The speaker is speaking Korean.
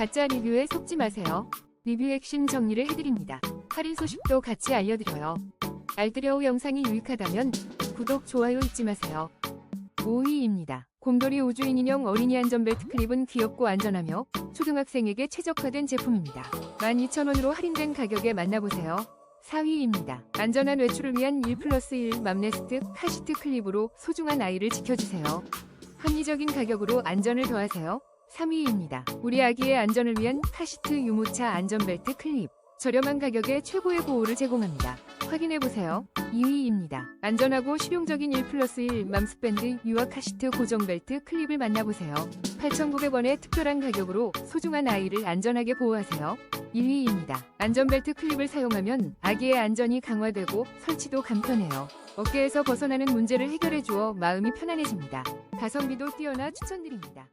가짜 리뷰에 속지 마세요. 리뷰 핵심 정리를 해드립니다. 할인 소식도 같이 알려드려요. 알뜰여우 영상이 유익하다면 구독, 좋아요 잊지 마세요. 5위입니다. 곰돌이 우주인 인형 어린이 안전벨트 클립은 귀엽고 안전하며 초등학생에게 최적화된 제품입니다. 12,000원으로 할인된 가격에 만나보세요. 4위입니다. 안전한 외출을 위한 1 플러스 1 맘레스트 카시트 클립으로 소중한 아이를 지켜주세요. 합리적인 가격으로 안전을 더하세요. 3위입니다. 우리 아기의 안전을 위한 카시트 유모차 안전벨트 클립. 저렴한 가격에 최고의 보호를 제공합니다. 확인해보세요. 2위입니다. 안전하고 실용적인 1 플러스 1 맘스밴드 유아 카시트 고정벨트 클립을 만나보세요. 8,900원의 특별한 가격으로 소중한 아이를 안전하게 보호하세요. 1위입니다. 안전벨트 클립을 사용하면 아기의 안전이 강화되고 설치도 간편해요. 어깨에서 벗어나는 문제를 해결해 주어 마음이 편안해집니다. 가성비도 뛰어나 추천드립니다.